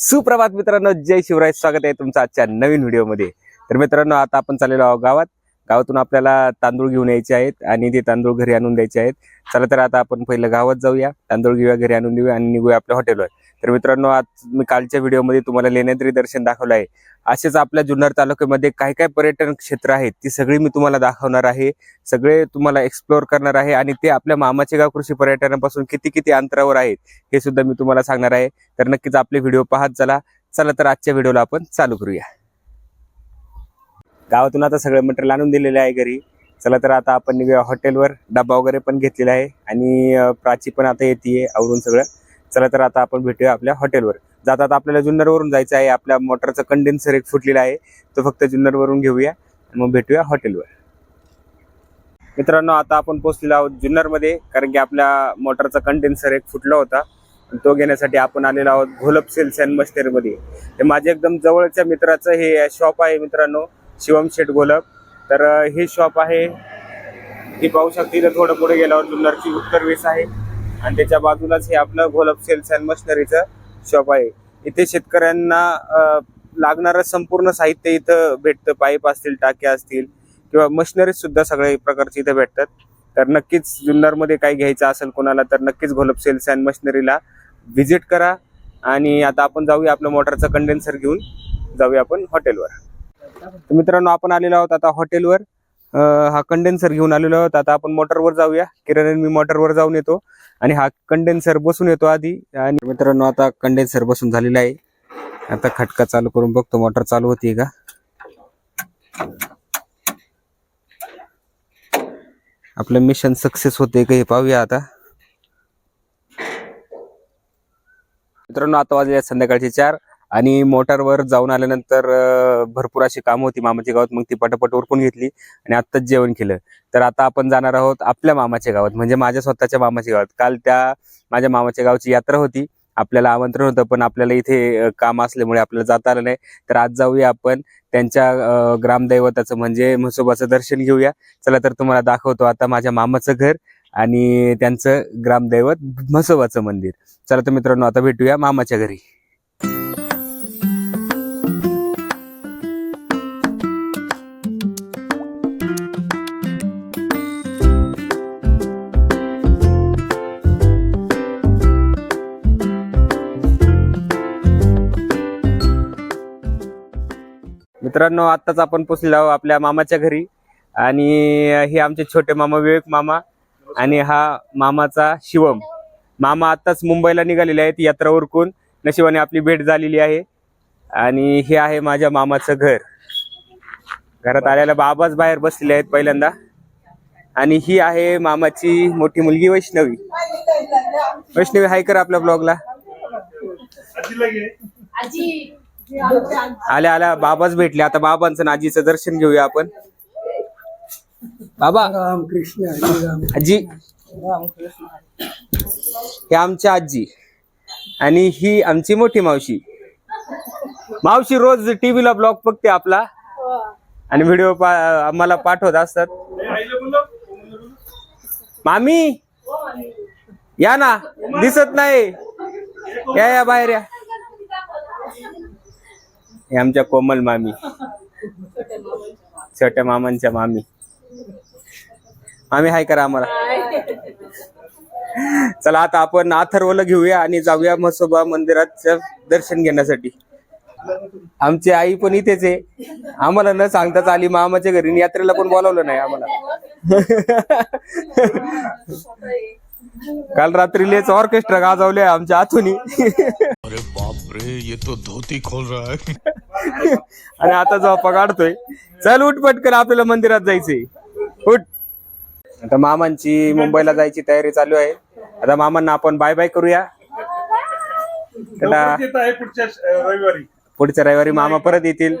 सुप्रभात मित्रांनो जय शिवराय. स्वागत आहे तुमचं आजच्या नवीन व्हिडिओमध्ये. तर मित्रांनो आता आपण चाललेलो आहोत गावात. गावातून आपल्याला तांदूळ घेऊन यायचे आहेत आणि ते तांदूळ घरी आणून द्यायचे आहेत. चला तर आता आपण पहिलं गावात जाऊया. तांदूळ घेऊया घरी आणून देऊया आणि निघूया आपल्या हॉटेलवर तर मित्रांनो आज मी कालच्या व्हिडिओमध्ये तुम्हाला लेण्याद्री दर्शन दाखवलं आहे. असेच आपल्या जुन्नर तालुक्यामध्ये काय काय पर्यटन क्षेत्र आहेत ती सगळी मी तुम्हाला दाखवणार आहे. सगळे तुम्हाला एक्सप्लोअर करणार आहे आणि ते आपल्या मामाचे गाव कृषी पर्यटनापासून किती किती अंतरावर आहेत हे सुद्धा मी तुम्हाला सांगणार आहे. तर नक्कीच आपले व्हिडिओ पाहत चला. चला तर आजच्या व्हिडिओला आपण चालू करूया. गावातून आता सगळं मटेरियल आणून दिलेलं आहे घरी. चला तर आता आपण निघूया हॉटेलवर डबा वगैरे पण घेतलेला आहे आणि प्राची पण आता येते आवरून सगळं. चला तर आता आपण भेटूया आपल्या हॉटेलवर. जातात आपल्याला जुन्नरवरून जायचं आहे. आपल्या मोटरचं कंडेन्सर एक फुटलेला आहे. तो फक्त जुन्नरवरून घेऊया. आणि मग भेटूया हॉटेलवर. मित्रांनो आता आपण पोहोचलेलो आहोत जुन्नरमध्ये कारण की आपल्या मोटरचा कंडेन्सर एक फुटला होता. तो घेण्यासाठी आपण आलेलो आहोत घोलप सेल्स अँड मस्तेरमध्ये. हे माझ्या एकदम जवळच्या मित्राचं हे शॉप आहे मित्रांनो शिवम शेठ घोलप. तर हे शॉप आहे. हे पाहू शकते इथं थोडं पुढे गेल्यावर जुन्नरची उत्तर वेस आहे. आणि त्याच्या बाजूलाच हे आपलं घोलप सेल्स अँड मशिनरीचं शॉप आहे. इथे शेतकऱ्यांना लागणारं संपूर्ण साहित्य इथं भेटतं. पाईप असतील टाक्या असतील किंवा मशिनरीज सुद्धा सगळ्या प्रकारचे इथे भेटतात. तर नक्कीच जुन्नरमध्ये काही घ्यायचं असेल कोणाला तर नक्कीच घोलप सेल्स अँड मशिनरीला व्हिजिट करा. आणि आता आपण जाऊया आपलं मोटरचं कंडेन्सर घेऊन. जाऊया आपण हॉटेलवर मित्रांनो आपण आलेलो आहोत आता हॉटेलवर हा कंडेन्सर घेऊन आलेलो आहोत. आता आपण मोटरवर जाऊया. किरण मी मोटरवर जाऊन येतो. आणि हा कंडेन्सर बसून येतो आधी. आणि मित्रांनो आता कंडेन्सर बसून झालेला आहे. आता खटका चालू करून बघतो. मोटर चालू होती का? आपलं मिशन सक्सेस होते का हे पाहूया आता. मित्रांनो आता वाजले संध्याकाळचे चार. आणि मोटारवर जाऊन आल्यानंतर भरपूर अशी कामं होती मामाच्या गावात. मग ती पटापट उरकून घेतली आणि आत्ताच जेवण केलं. तर आता आपण जाणार आहोत आपल्या मामाच्या गावात म्हणजे माझ्या स्वतःच्या मामाच्या गावात. काल त्या माझ्या मामाच्या गावची यात्रा होती. आपल्याला आमंत्रण होतं पण आपल्याला इथे काम असल्यामुळे आपल्याला जाता आलं नाही. तर आज जाऊया आपण त्यांच्या ग्रामदैवताचं म्हणजे म्हसोबाचं दर्शन घेऊया. चला तर तुम्हाला दाखवतो आता माझ्या मामाचं घर आणि त्यांचं ग्रामदैवत म्हसोबाचं मंदिर. चला तर मित्रांनो आता भेटूया मामाच्या घरी. मित्रांनो आत्ताच आपण पोचलेलो आहोत आपल्या मामाच्या घरी. आणि हे आमचे छोटे मामा विवेक मामा आणि हा मामाचा शिवम. मामा आत्ताच मुंबईला निघालेले आहेत यात्रा उरकून. नशिबाने आपली भेट झालेली आहे. आणि हे आहे माझ्या मामाचं घर. घरात आल्याला बाबाच बाहेर बसलेले आहेत पहिल्यांदा. आणि ही आहे मामाची मोठी मुलगी वैष्णवी. वैष्णवी हाय कर आपल्या ब्लॉगला आल्या आल्या. बाबाच भेटले. आता बाबांचं आजीचं दर्शन घेऊया आपण. बाबा. राम आजी. हे आमच्या आजी. आणि ही आमची मोठी मावशी. मावशी रोज टीव्हीला ब्लॉग बघते आपला. आणि व्हिडिओ आम्हाला पाठवत असतात. मामी. या ना. दिसत नाही. या या बाहेर या. हे आमच्या कोमल मामी. छोट्या मामांच्या मामी. आम्ही हाय करा आम्हाला. चला आता आपण अथर्वला घेऊया आणि जाऊया म्हसोबा मंदिराचं दर्शन घेण्यासाठी. आमची आई पण इथेच आहे. आम्हाला न सांगताच आली मामाच्या घरी आणि यात्रेला पण बोलावलं नाही आम्हाला. काल रात्री लेच ऑर्केस्ट्रा गाजवले आमच्या आतुनी. अरे बापरे येतो ये तो धोती खोल रहा है. आणि आता झोपा काढतोय चल उठ पटकन आपल्याला मंदिरात जायचंय. उठ. आता मामांची मुंबईला जायची तयारी चालू आहे. आता मामांना आपण बाय बाय करूया. पुढच्या रविवारी. पुढच्या रविवारी मामा परत येतील.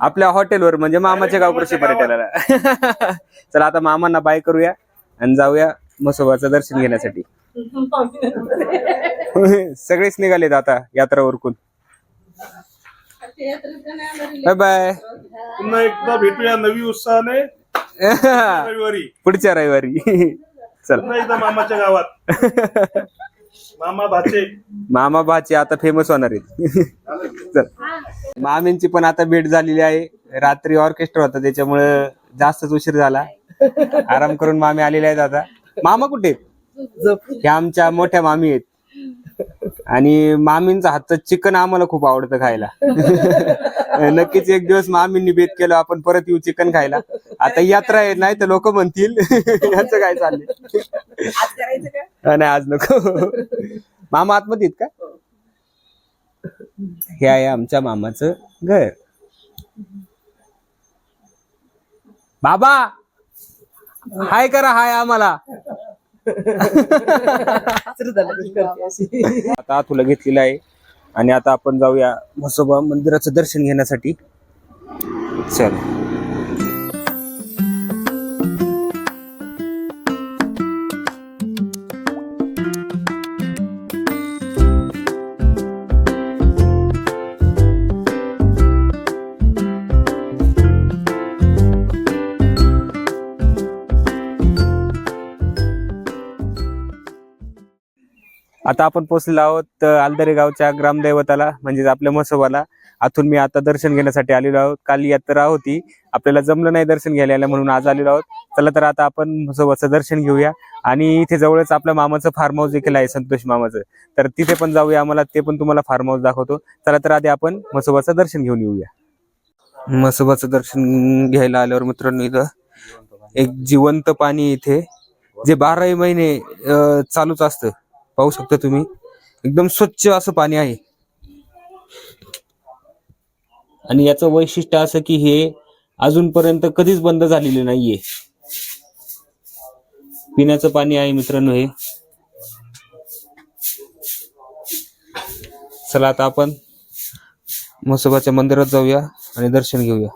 आपल्या हॉटेलवर म्हणजे मामाच्या गाव कृषी पर्यटनाला. चला आता मामांना बाय करूया आणि जाऊया म्हसोबाचं दर्शन घेण्यासाठी. सगळेच निघालेत आता यात्रा उरकून बाय बाय पुन्हा एकदा भेटूया नवी उत्साहाने. रविवारी. पुढच्या रविवारी. चला. पुन्हा एकदा मामाच्या गावात. मामा भाचे. मामा बाचे आता फेमस होणार आहेत. चल. मामींची पण आता भेट झालेली आहे. रात्री ऑर्केस्ट्रा होता त्याच्यामुळं जास्तच उशीर झाला. आराम करून मामी आलेले आहेत आता. मामा कुठे आहेत? हे आमच्या मोठ्या मामी आहेत. आणि मामींचा हातचं चिकन आम्हाला खूप आवडतं खायला. नक्कीच एक दिवस मामींनी बेत केलं आपण परत येऊ चिकन खायला. आता यात्रा आहे नाही तर लोक म्हणतील. यांचं काय चाललंय? हा, नाही आज नको. मामा आतमध्ये का? हे आहे आमच्या मामाचं घर. बाबा हाय करा हाय आम्हाला. आता तुला घेतलेलं आहे. आणि आता आपण जाऊया म्हसोबा मंदिराचं दर्शन घेण्यासाठी. चल. आता आपण पोहोचलेलो आहोत आलदरे गावच्या ग्रामदैवताला म्हणजेच आपल्या म्हसोबाला. आतून मी आता दर्शन घेण्यासाठी आलेलो आहोत. काल यात्रा होती. आपल्याला जमलं नाही दर्शन घ्यायला म्हणून आज आलेलो आहोत. चला तर आता आपण म्हसोबाचं दर्शन घेऊया. आणि इथे जवळच आपल्या मामाचं फार्म हाऊस देखील आहे संतोष मामाचं. तर तिथे पण जाऊया आम्हाला. ते पण तुम्हाला फार्म हाऊस दाखवतो. चला तर आधी आपण म्हसोबाचं दर्शन घेऊन येऊया. म्हसोबाचं दर्शन घ्यायला आल्यावर मित्रांनो इथं एक जिवंत पाणी इथे जे बाराही महिने चालूच असतं. पाहू शकता तुम्ही. एकदम स्वच्छ असं पाणी आहे. आणि याचं वैशिष्ट्य असं की हे अजूनपर्यंत कधीच बंद झालेले नाहीये. पिण्याचं पाणी आहे मित्रांनो हे. चला आता आपण म्हसोबाच्या मंदिरात जाऊया आणि दर्शन घेऊया.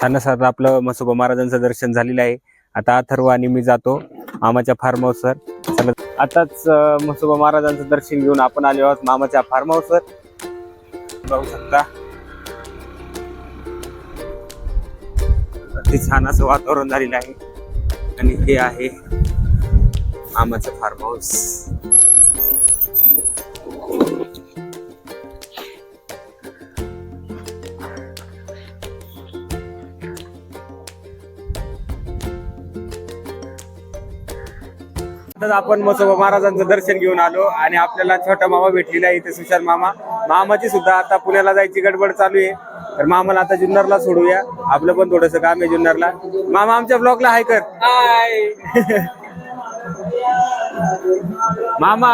छान असं आपलं म्हसोबा महाराजांचं दर्शन झालेलं आहे. आता अथर्व आणि मी जातो. मामाच्या फार्म हाऊसवर चला आताच म्हसोबा महाराजांचं दर्शन घेऊन आपण आलो आहोत मामाच्या फार्म हाऊसवर बघू शकता. अति छान असं वातावरण झालेलं आहे. आणि हे आहे मामाचं फार्म हाऊस आता आपण मसोबा महाराजांचं दर्शन घेऊन आलो आणि आपल्याला छोटा मामा भेटलेला आहे इथे सुशांत मामा. मामाची सुद्धा आता पुण्याला जायची गडबड चालू आहे. तर मामाला आता जुन्नरला सोडूया. आपलं पण थोडस काम आहे जुन्नरला. मामा आमच्या ब्लॉगला हाय कर. मामा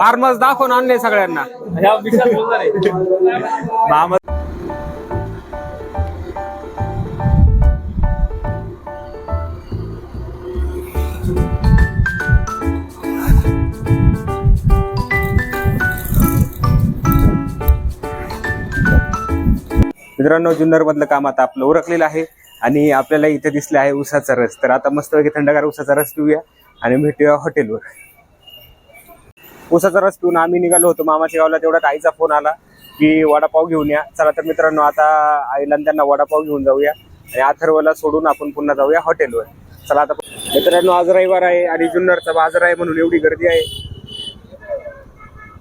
फार्मर्स दाखवून आणले सगळ्यांना. मामा मित्रांनो जुन्नर मधलं काम आता आपलं उरकलेलं आहे आणि आपल्याला इथे दिसले आहे उसाचा रस. तर आता मस्तपैकी थंडगार उसाचा रस पिऊया आणि भेटूया हॉटेलवर. उसाचा रस पिऊन आम्ही निघालो होतो मामाच्या गावाला तेवढ्यात आईचा फोन आला की वडापाव घेऊन या. चला तर मित्रांनो आता आईला त्यांना वडापाव घेऊन जाऊया आणि अथर्वला सोडून आपण पुन्हा जाऊया हॉटेलवर. चला आता मित्रांनो आज रविवार आहे आणि जुन्नरचा बाजार आहे म्हणून एवढी गर्दी आहे.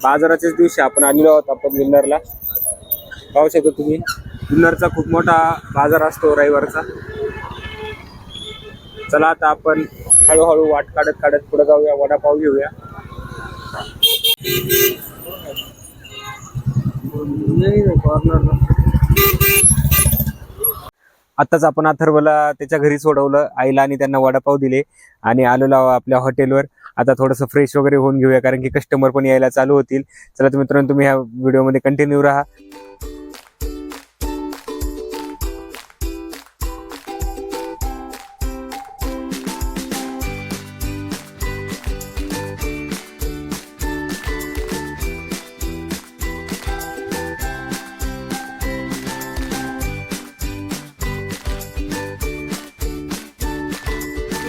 बाजाराच्याच दिवशी आपण आलेलो आहोत आपण जुन्नरला. पाहू शकतो तुम्ही. जुन्नरचा खूप मोठा बाजार असतो रविवारचा. चला आता आपण हळूहळू वाट काढत काढत पुढे जाऊया वडापाव घेऊया. आताच आपण अथर्वला त्याच्या घरी सोडवलं आईला आणि त्यांना वडापाव दिले आणि आलोला आपल्या हॉटेलवर. आता थोडंसं फ्रेश वगैरे होऊन घेऊया कारण की कस्टमर पण यायला चालू होतील. चला तर मित्रांनो तुम्ही ह्या व्हिडिओमध्ये कंटिन्यू राहा.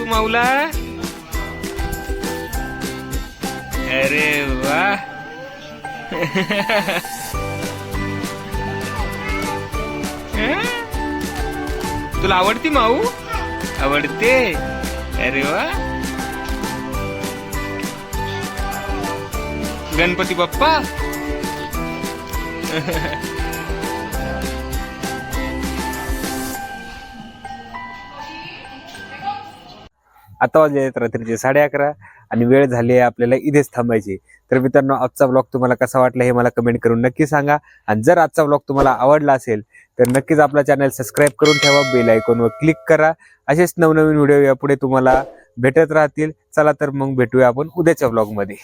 तू माऊला? अरे वा. तुला आवडती माऊ? आवडते. अरे वा. गणपती बाप्पा? आता वाजले आहेत रात्रीचे साडे अकरा आणि वेळ झाली आहे आपल्याला इथेच थांबायची. तर मित्रांनो आजचा ब्लॉग तुम्हाला कसा वाटला हे मला कमेंट करून नक्की सांगा. आणि जर आजचा ब्लॉग तुम्हाला आवडला असेल तर नक्कीच आपला चॅनल सबस्क्राईब करून ठेवा बेल आयकॉनवर क्लिक करा. असेच नवनवीन व्हिडिओ यापुढे तुम्हाला भेटत राहतील. चला तर मग भेटूया आपण उद्याच्या ब्लॉगमध्ये